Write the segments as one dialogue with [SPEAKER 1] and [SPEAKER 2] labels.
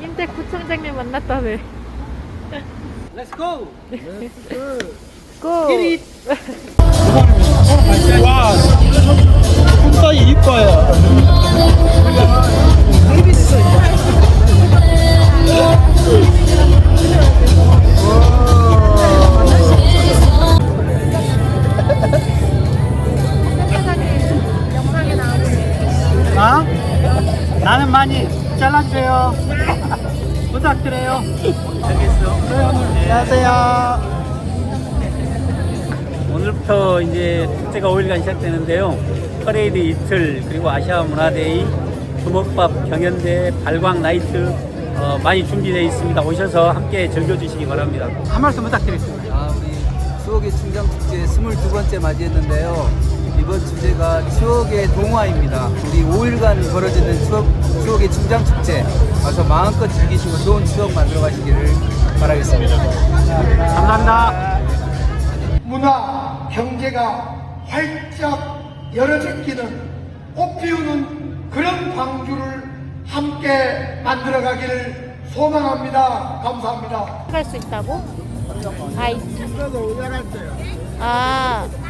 [SPEAKER 1] 임대 구청장님 만났다네.
[SPEAKER 2] Let's go.
[SPEAKER 1] 고!
[SPEAKER 2] 와, 군사이 이뻐요. 부탁드려요. 알겠어. 안녕하세요. 오늘부터 이제 축제가 5일간 시작되는데요. 퍼레이드 이틀 그리고 아시아 문화데이, 주먹밥 경연대, 발광 나이트 어, 많이 준비되어 있습니다. 오셔서 함께 즐겨주시기 바랍니다. 한 말씀 부탁드리겠습니다.
[SPEAKER 3] 아, 우리 추억의 충장축제 22번째 맞이했는데요. 이번 주제가 추억의 동화입니다. 우리 5일간 벌어지는 추억, 추억의 충장축제 와서 마음껏 즐기시고 좋은 추억 만들어 가시기를 바라겠습니다.
[SPEAKER 2] 감사합니다.
[SPEAKER 4] 문화, 경제가 활짝 열어제끼는 꽃 피우는 그런 광주를 함께 만들어 가기를 소망합니다. 감사합니다.
[SPEAKER 1] 갈수 있다고? 아이. 아.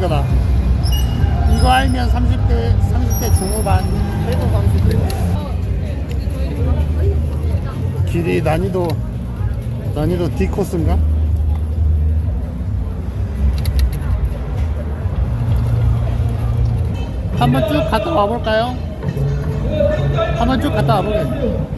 [SPEAKER 5] 거다. 이거 알면 30대 30대 중후반. 길이 난이도 난이도 D 코스인가? 한번 쭉 갔다 와볼까요? 한번 쭉 갔다 와보게.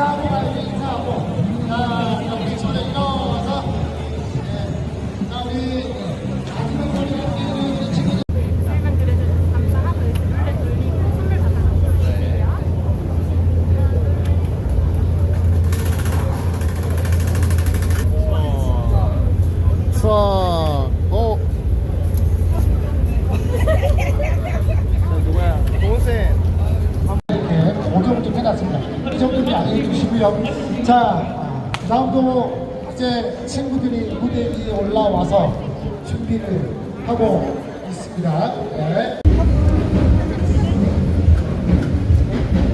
[SPEAKER 6] 인사 자,
[SPEAKER 1] 아,
[SPEAKER 6] 다음도 이제 친구들이 무대 위에 올라와서 준비를 하고 있습니다. 네.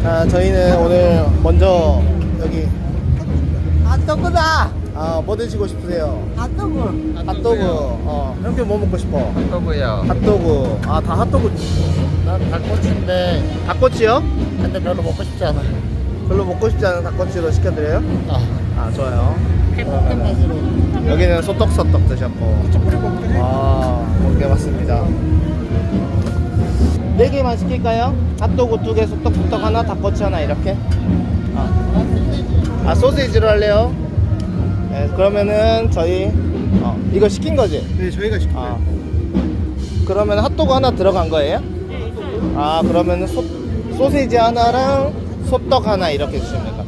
[SPEAKER 5] 자, 저희는 오늘 먼저 여기 핫도그다. 아, 뭐 드시고 싶으세요? 핫도그. 핫도그. 어, 형표 뭐 먹고 싶어?
[SPEAKER 3] 핫도그요.
[SPEAKER 5] 핫도그. 아, 다 핫도그. 난 닭꼬치인데. 닭꼬치요? 근데 별로 먹고 싶지 않아. 별로 먹고 싶지 않은 닭꼬치로 시켜드려요? 아, 아 좋아요. 행복한 맛으로. 여기는 소떡소떡 드셨고. 아, 먹게 맞습니다. 네 개만 시킬까요? 핫도그 두 개, 소떡소떡 하나, 닭꼬치 하나 이렇게. 아, 아 소시지로 할래요? 네, 그러면은 저희 어, 이거 시킨 거지?
[SPEAKER 6] 네, 저희가 시킨
[SPEAKER 5] 아. 그러면 핫도그 하나 들어간 거예요? 아, 그러면은 소, 소시지 하나랑 소떡 하나 이렇게 될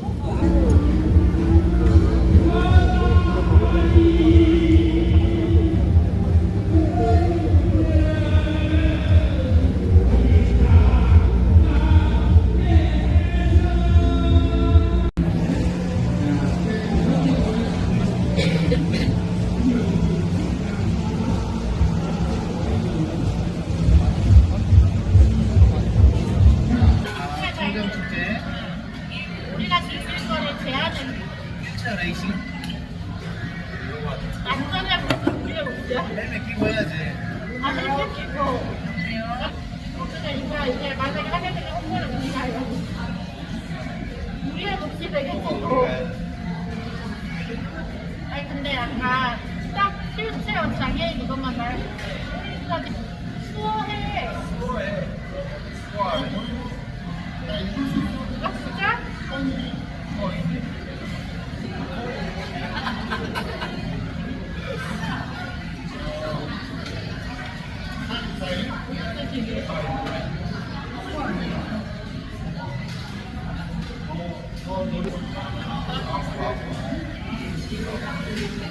[SPEAKER 1] Thank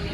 [SPEAKER 1] you.